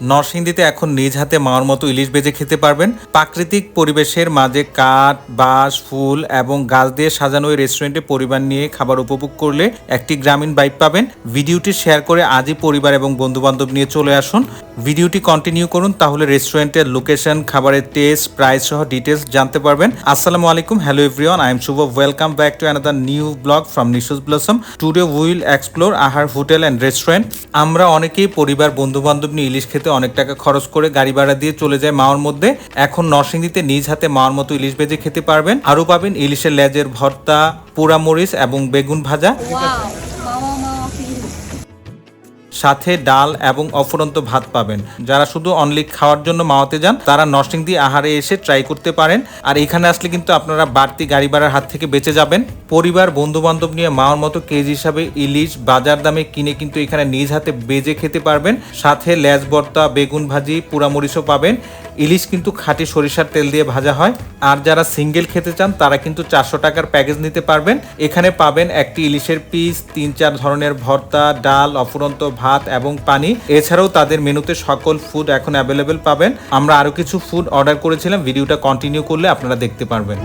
নরসিংদীতে এখন নিজ হাতে মাওয়ার মতো ইলিশ বেজে খেতে পারবেন। প্রাকৃতিক পরিবেশের মাঝে কাঠ, বাঁশ, ফুল এবং গাছ দিয়ে সাজানো এই রেস্টুরেন্টে পরিবার নিয়ে খাবার উপভোগ করলে একটি গ্রামীণ বাইক পাবেন। ভিডিওটি শেয়ার করে আজই পরিবার এবং বন্ধু বান্ধব নিয়ে চলে আসুন। ভিডিওটি কন্টিনিউ করুন, তাহলে রেস্টুরেন্টের লোকেশন খাবারের টেস্ট প্রাইস সহ ডিটেলস জানতে পারবেন। আসসালামু আলাইকুম hello everyone I am Shubho welcome back to another new blog from Nishu's blossom today will explore Ahar hotel and restaurant আমরা অনেকেই পরিবার বন্ধু বান্ধব নিয়ে ইলিশ খেতে অনেক টাকা খরচ করে গাড়ি ভাড়া দিয়ে চলে যায় মাওয়ার মধ্যে। এখন নরসিংদীতে নিজ হাতে মাওয়ার মতো ইলিশ ভেজে খেতে পারবেন। আরও পাবেন ইলিশের লেজের ভর্তা পোড়ামরিচ এবং বেগুন ভাজা। সাথে ডাল এবং অফুরন্ত ভাত পাবেন। যারা শুধু অনলি খাওয়ার জন্য মাওয়াতে যান, তারা নরসিংদী আহারে এসে ট্রাই করতে পারেন। আর এখানে আসলে কিন্তু আপনারা বাড়তি গাড়ি ভাড়ার হাত থেকে বেঁচে যাবেন। পরিবার বন্ধু বান্ধব নিয়ে মাওয়ার মতো কেজি হিসাবে ইলিশ বাজার দামে কিনে কিন্তু এখানে নিজ হাতে বেজে খেতে পারবেন। সাথে লেজ ভর্তা, বেগুন ভাজি, পোড়ামরিচও পাবেন। ইলিশ কিন্তু খাঁটি সরিষার তেল দিয়ে ভাজা হয়। আর যারা সিঙ্গেল খেতে চান, তারা কিন্তু চারশো টাকার প্যাকেজ নিতে পারবেন। এখানে পাবেন একটি ইলিশের পিস তিন চার ধরনের ভর্তা, ডাল, অফুরন্ত ভাত এবং পানি। এছাড়াও তাদের মেনুতে সকল ফুড এখন অ্যাভেলেবেল পাবেন। আমরা আরও কিছু ফুড অর্ডার করেছিলাম ভিডিওটা কন্টিনিউ করলে আপনারা দেখতে পারবেন।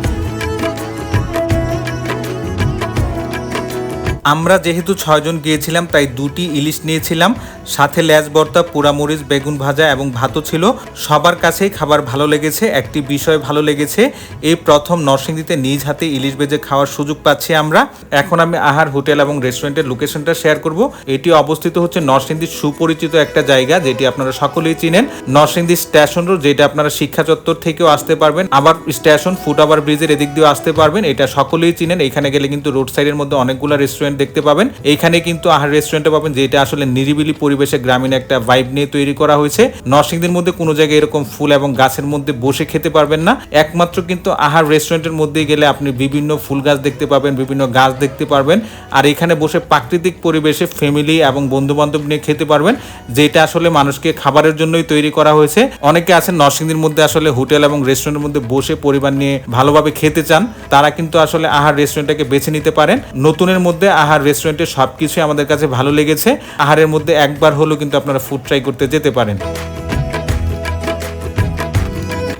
আমরা যেহেতু ছয়জন গিয়েছিলাম, তাই দুটি ইলিশ নিয়েছিলাম। সাথে ল্যাজ ভর্তা পোড়ামরিচ বেগুন ভাজা এবং ভাতও ছিল। সবার কাছেই খাবার ভালো লেগেছে, একটি বিষয় ভালো লেগেছে, এই প্রথম নরসিংদীতে নিজ হাতে ইলিশ বেজে খাওয়ার সুযোগ পাচ্ছি আমরা। এখন আমি আহার, হোটেল এবং রেস্টুরেন্টের লোকেশনটা শেয়ার করব। এটি অবস্থিত হচ্ছে নরসিংদীর সুপরিচিত একটা জায়গা, যেটি আপনারা সকলেই চিনেন। নরসিংদী স্টেশন রোড, যেটা আপনারা শিক্ষা চত্বর থেকেও আসতে পারবেন। আবার স্টেশন ফুট ওভার ব্রিজের এদিক দিয়েও আসতে পারবেন, এটা সকলেই চিনেন। এখানে গেলে কিন্তু রোড সাইডের মধ্যে অনেকগুলো রেস্টুরেন্ট দেখতে পাবেন। এইখানে কিন্তু আহার রেস্টুরেন্টে পাবেন, যেটা আসলে নিরিবিলি পরিবেশে গ্রামীণ একটা ভাইব নিয়ে তৈরি করা হয়েছে। নরসিংদীর মধ্যে কোনো জায়গায় এরকম ফুল এবং গাছের মধ্যে বসে খেতে পারবেন না। একমাত্র কিন্তু আহার রেস্টুরেন্টের মধ্যে গেলে আপনি বিভিন্ন ফুল গাছ দেখতে পাবেন, বিভিন্ন গাছ দেখতে পারবেন। আর এখানে বসে প্রাকৃতিক পরিবেশে ফ্যামিলি এবং বন্ধু বান্ধব নিয়ে খেতে পারবেন, যেটা আসলে মানুষকে খাবারের জন্যই তৈরি করা হয়েছে। অনেকে আছেন নরসিংদীর মধ্যে আসলে হোটেল এবং রেস্টুরেন্টের মধ্যে বসে পরিবার নিয়ে ভালোভাবে খেতে চান। তারা কিন্তু আসলে আহার রেস্টুরেন্টটাকে বেছে নিতে পারেন। নতুনের মধ্যে আহার রেস্টুরেন্টে সবকিছুই আমাদের কাছে ভালো লেগেছে। আহারের মধ্যে একবার হলেও কিন্তু আপনারা ফুড ট্রাই করতে যেতে পারেন।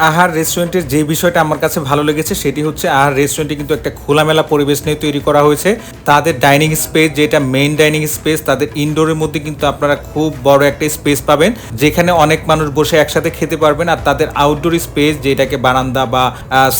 আহার রেস্টুরেন্টের যে বিষয়টা আমার কাছে ভালো লেগেছে সেটি হচ্ছে আহার রেস্টুরেন্টে কিন্তু একটা খোলামেলা পরিবেশ নিয়ে তৈরি করা হয়েছে। তাদের ডাইনিং স্পেস যেটা মেইন ডাইনিং স্পেস তাদের ইনডোরের মধ্যে কিন্তু আপনারা খুব বড় একটা স্পেস পাবেন। যেখানে অনেক মানুষ বসে একসাথে খেতে পারবেন আর তাদের আউটডোর স্পেস যেটাকে বারান্দা বা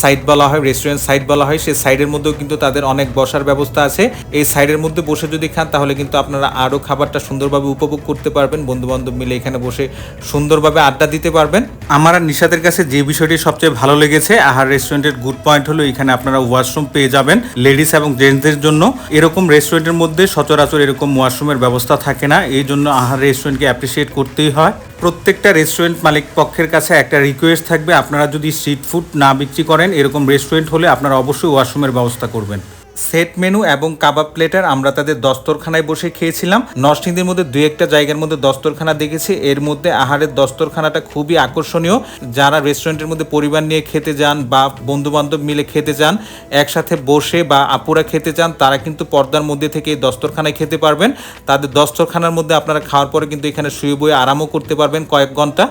সাইড বলা হয় রেস্টুরেন্ট সাইড বলা হয় সেই সাইডের মধ্যেও কিন্তু তাদের অনেক বসার ব্যবস্থা আছে। এই সাইডের মধ্যে বসে যদি খান, তাহলে কিন্তু আপনারা আরও খাবারটা সুন্দরভাবে উপভোগ করতে পারবেন। বন্ধু বান্ধব মিলে এখানে বসে সুন্দরভাবে আড্ডা দিতে পারবেন। আমার আর নিশাদের কাছে যে বিষয়টি সবচেয়ে ভালো লেগেছে। আহার রেস্টুরেন্টের গুড পয়েন্ট হলো, এখানে আপনারা ওয়াশরুম পেয়ে যাবেন লেডিস এবং জেন্টসদের জন্য। এরকম রেস্টুরেন্টের মধ্যে সচরাচর এরকম ওয়াশরুমের ব্যবস্থা থাকে না, এই জন্য আহার রেস্টুরেন্টকে অ্যাপ্রিসিয়েট করতেই হয়। প্রত্যেকটা রেস্টুরেন্ট মালিক পক্ষের কাছে একটা রিকোয়েস্ট থাকবে, আপনারা যদি স্ট্রিট ফুড না বিক্রি করেন, এরকম রেস্টুরেন্ট হলে আপনারা অবশ্যই ওয়াশরুমের ব্যবস্থা করবেন। সেট মেনু এবং কাবাব প্লেটার আমরা তাদের দস্তরখানায় বসে খেয়েছিলাম। নরসিংদীর মধ্যে দু একটা জায়গার মধ্যে দস্তরখানা দেখেছি। এর মধ্যে আহারের দস্তরখানাটা খুবই আকর্ষণীয়। যারা রেস্টুরেন্টের মধ্যে পরিবার নিয়ে খেতে যান বা বন্ধু বান্ধব মিলে খেতে যান, একসাথে বসে বা আপুরা খেতে চান, তারা কিন্তু পর্দার মধ্যে থেকে এই দস্তরখানায় খেতে পারবেন। তাদের দস্তরখানার মধ্যে আপনারা খাওয়ার পরে কিন্তু এখানে শুয়ে বয়ে আরামও করতে পারবেন কয়েক ঘণ্টা।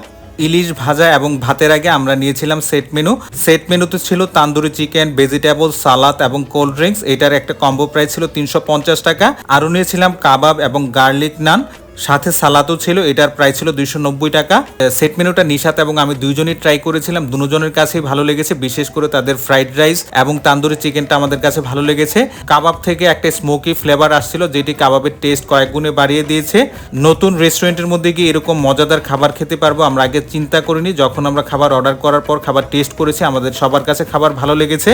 ইলিশ ভাজা এবং ভাতের আগে আমরা নিয়েছিলাম সেট মেনু। সেট মেনুতে ছিল তান্দুরি চিকেন, ভেজিটেবল, সালাদ এবং কোল্ড ড্রিঙ্কস। এটার একটা কম্বো প্রাইস ছিল তিনশো পঞ্চাশ টাকা। আরও নিয়েছিলাম কাবাব এবং গার্লিক নান। সাথে সালাদও ছিল, এটার প্রাইস ছিল দুইশো নব্বই টাকা। সেট মেনুটা নিশাত এবং আমি দুইজনই ট্রাই করেছিলাম। দুজনের কাছেই ভালো লেগেছে, বিশেষ করে তাদের ফ্রাইড রাইস এবং তান্দুরি চিকেনটা আমাদের কাছে ভালো লেগেছে। কাবাব থেকে একটা স্মোকি ফ্লেভার আসছিল, যেটি কাবাবের টেস্ট কয়েক গুণে বাড়িয়ে দিয়েছে। নতুন রেস্টুরেন্টের মধ্যে গিয়ে এরকম মজাদার খাবার খেতে পারব, আমরা আগে চিন্তা করিনি। যখন আমরা খাবার অর্ডার করার পর খাবার টেস্ট করেছি, আমাদের সবার কাছে খাবার ভালো লেগেছে।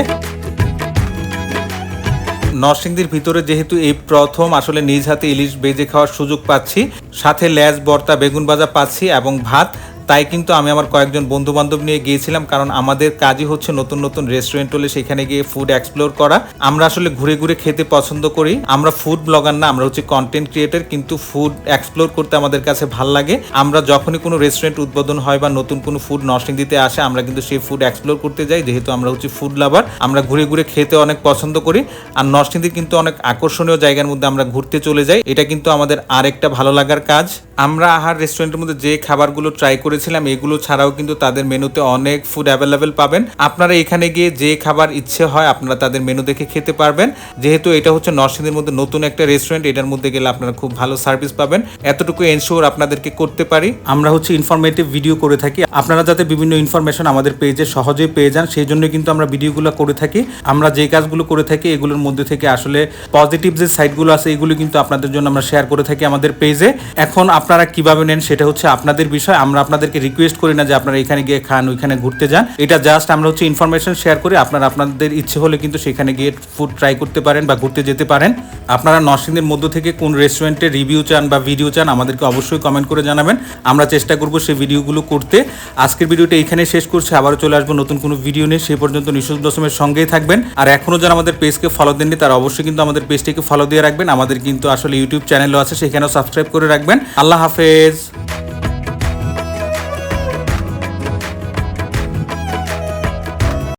নরসিংদীর ভিতরে যেহেতু এই প্রথম আসলে নিজ হাতে ইলিশ বেজে খাওয়ার সুযোগ পাচ্ছি, সাথে ল্যাজ বর্তা বেগুন ভাজা পাচ্ছি এবং ভাত। তাই কিন্তু আমি আমার কয়েকজন বন্ধু বান্ধব নিয়ে গিয়েছিলাম, কারণ আমাদের কাজই হচ্ছে নতুন নতুন রেস্টুরেন্ট হলে সেখানে গিয়ে ফুড এক্সপ্লোর করা। আমরা আসলে ঘুরে ঘুরে খেতে পছন্দ করি। আমরা ফুড ব্লগার না, আমরা হচ্ছে কন্টেন্ট ক্রিয়েটার কিন্তু ফুড এক্সপ্লোর করতে আমাদের কাছে ভালো লাগে। আমরা যখনই কোনো রেস্টুরেন্ট উদ্বোধন হয় বা নতুন কোনো ফুড দিতে আসে, আমরা কিন্তু সেই ফুড এক্সপ্লোর করতে যাই, যেহেতু আমরা হচ্ছে ফুড লাভার আমরা ঘুরে ঘুরে খেতে অনেক পছন্দ করি। আর নরসিংদী কিন্তু অনেক আকর্ষণীয় জায়গার মধ্যে আমরা ঘুরতে চলে যাই। এটা কিন্তু আমাদের আরেকটা ভালো লাগার কাজ। আমরা আহার রেস্টুরেন্টের মধ্যে যে খাবারগুলো ট্রাই করেছিলাম, এগুলো ছাড়াও কিন্তু তাদের মেনুতে অনেক ফুড অ্যাভেলেবেল পাবেন। আপনারা এখানে গিয়ে যে খাবার ইচ্ছে হয়, আপনারা তাদের মেনু দেখে খেতে পারবেন। যেহেতু এটা হচ্ছে নরসিংদীর মধ্যে নতুন একটা রেস্টুরেন্ট এটার মধ্যে গেলে আপনারা খুব ভালো সার্ভিস পাবেন। এতটুকু এনশোর আপনাদেরকে করতে পারি। আমরা হচ্ছে ইনফরমেটিভ ভিডিও করে থাকি। আপনারা যাতে বিভিন্ন ইনফরমেশন আমাদের পেজে সহজেই পেয়ে যান, সেই জন্য কিন্তু আমরা ভিডিওগুলো করে থাকি। আমরা যে কাজগুলো করে থাকি, এগুলোর মধ্যে থেকে আসলে পজিটিভ যে সাইডগুলো আছে, এগুলো কিন্তু আপনাদের জন্য আমরা শেয়ার করে থাকি আমাদের পেজে এখন আপনারা কীভাবে নেন, সেটা হচ্ছে আপনাদের বিষয়। আমরা আপনাদেরকে রিকোয়েস্ট করি না যে আপনারা এখানে গিয়ে খান, ওইখানে ঘুরতে যান। এটা জাস্ট আমরা হচ্ছে ইনফরমেশন শেয়ার করি। আপনারা আপনাদের ইচ্ছে হলে কিন্তু সেখানে গিয়ে ফুড ট্রাই করতে পারেন বা ঘুরতে যেতে পারেন। আপনারা নরসিংদের মধ্য থেকে কোন রেস্টুরেন্টে রিভিউ চান বা ভিডিও চান, আমাদেরকে অবশ্যই কমেন্ট করে জানাবেন। আমরা চেষ্টা করব সেই ভিডিওগুলো করতে। আজকের ভিডিওটা এইখানে শেষ করছি। আবারও চলে আসব নতুন কোনো ভিডিও নিয়ে। সেই পর্যন্ত নিশুদ দশমের সঙ্গেই থাকবেন। আর এখনও যারা আমাদের পেজকে ফলো দেননি, তারা অবশ্যই কিন্তু আমাদের পেজটিকে ফলো দিয়ে রাখবেন। আমাদের কিন্তু আসলে ইউটিউব চ্যানেলও আছে, সেখানেও সাবস্ক্রাইব করে রাখবেন। আল্লাহ হাফেজ।